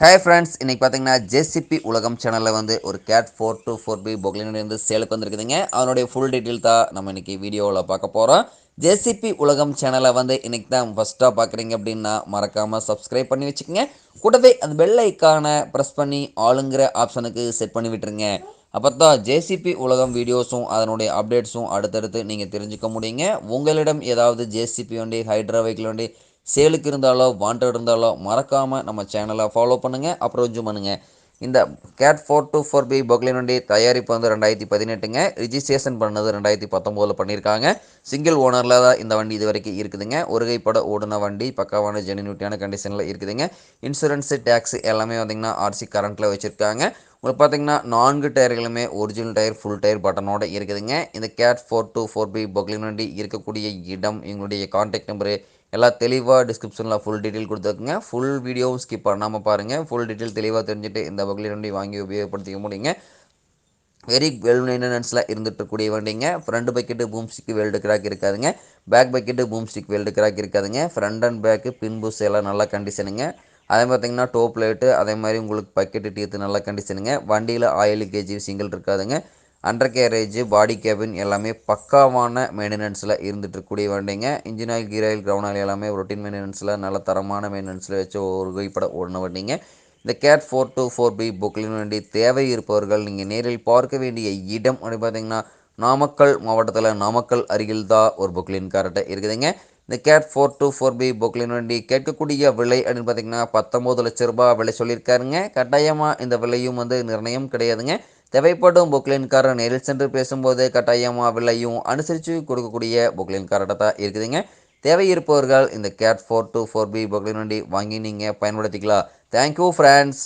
Hi friends இன்றைக்கி பார்த்தீங்கன்னா JCB உலகம் சேனலில் வந்து ஒரு CAT four two four B பொக்லினிலேருந்து சேலுக்கு வந்திருக்குதுங்க. அதனுடைய ஃபுல் டீட்டெயில் தான் நம்ம இன்றைக்கி வீடியோவில் பார்க்க போகிறோம் ஜேசிபி உலகம் சேனலை வந்து இன்றைக்கி தான் ஃபஸ்ட்டாக பார்க்குறீங்க அப்படின்னா மறக்காமல் சப்ஸ்கிரைப் பண்ணி வச்சுக்கோங்க. கூடவே அந்த பெல் ஐக்கானை ப்ரெஸ் பண்ணி ஆளுங்கிற ஆப்ஷனுக்கு செட் பண்ணி விட்டுருங்க. அப்போ தான் ஜேசிபி உலகம் வீடியோஸும் அதனுடைய அப்டேட்ஸும் அடுத்தடுத்து நீங்கள் தெரிஞ்சுக்க முடியுங்க. உங்களிடம் ஏதாவது ஜேசிபி வண்டி ஹைட்ரா வெஹிக்கிள் வண்டி சேலுக்கு இருந்தாலோ வாண்டட் இருந்தாலோ மறக்காமல் நம்ம சேனலை ஃபாலோ பண்ணுங்கள் அப்ரோச்சும் பண்ணுங்கள் இந்த CAT four two four B பொக்லினுடைய வண்டி தயாரிப்பு வந்து ரெண்டாயிரத்தி பதினெட்டுங்க. ரிஜிஸ்ட்ரேஷன் பண்ணது ரெண்டாயிரத்தி பத்தொம்போதில் பண்ணியிருக்காங்க. சிங்கிள் ஓனரில் தான் இந்த வண்டி இது வரைக்கும் இருக்குதுங்க. ஒருகைப்பட ஓடுன ஓடின வண்டி பக்காவான ஜெனினியூட்டியான கண்டிஷனில் இருக்குதுங்க. இன்சூரன்ஸு டேக்ஸ் எல்லாமே பார்த்திங்கன்னா ஆர்சி கரண்ட்டில் வச்சுருக்காங்க. உங்களுக்கு பார்த்தீங்கன்னா நான்கு டயர்களுமே ஒரிஜினல் டயர் ஃபுல் டயர் பட்டனோட இருக்குதுங்க. இந்த CAT four two four B Poclain வண்டி இருக்கக்கூடிய இடம் எங்களுடைய கான்டாக்ட் நம்பரு எல்லாம் தெளிவாக டிஸ்கிரிப்ஷனில் ஃபுல் டீட்டெயில் கொடுத்துருக்குங்க. ஃபுல் வீடியோவும் ஸ்கிப் பண்ணாமல் பாருங்கள் ஃபுல் டீட்டெயில் தெளிவாக தெரிஞ்சுட்டு இந்த பொக்லின் வண்டி வாங்கி உபயோகப்படுத்திக்க முடியுங்க. வெரி வெல் மெயின்டெனன்ஸில் இருந்துட்டு இருக்கக்கூடிய வண்டிங்க. Front bucket boom stick weld crack இருக்காதுங்க. Back bucket boom stick weld crack இருக்காதுங்க. Front and back pin bush எல்லாம் நல்லா கண்டிஷனுங்க அதே பார்த்தீங்கன்னா டோப் லைட்டு அதே மாதிரி உங்களுக்கு பக்கெட்டு டீத்து நல்லா கண்டிஷனுங்க வண்டியில் ஆயில் கேஜி சிங்கிள் இருக்காதுங்க. அண்டர் கேரேஜ் பாடி கேபின் எல்லாமே பக்காவான மெயின்டெனன்ஸில் இருந்துட்டு இருக்கக்கூடிய வண்டிங்க. Engine oil gear oil ground oil எல்லாமே ரொட்டீன் மெயின்டெனன்ஸில் நல்ல தரமான மெயின்டெனன்ஸில் வச்சு ஒரு கைப்பட ஓடின வண்டிங்க. இந்த CAT four two four B Poclain வண்டி தேவை இருப்பவர்கள் நீங்கள் நேரில் பார்க்க வேண்டிய இடம் அப்படி பார்த்தீங்கன்னா நாமக்கல் மாவட்டத்தில் நாமக்கல் அருகில் தான் ஒரு புக்லின் கார்ட்டை இருக்குதுங்க. இந்த CAT four two four B Poclain வண்டி கேட்கக்கூடிய விலை அப்படின்னு பார்த்தீங்கன்னா பத்தொம்போது லட்ச ரூபாய் விலை சொல்லியிருக்காருங்க. கட்டாயமாக இந்த விலையும் வந்து நிர்ணயம் கிடையாதுங்க. தேவைப்படும் பொக்லின்காரர் நேரில் சென்று பேசும்போது கட்டாயமாக விலையும் அனுசரித்து கொடுக்கக்கூடிய பொக்லின்கார்ட்ட தான் இருக்குதுங்க. தேவை இருப்பவர்கள் இந்த CAT four two four B Poclain வண்டி வாங்கி நீங்கள் பயன்படுத்திக்கலாம். Thank you friends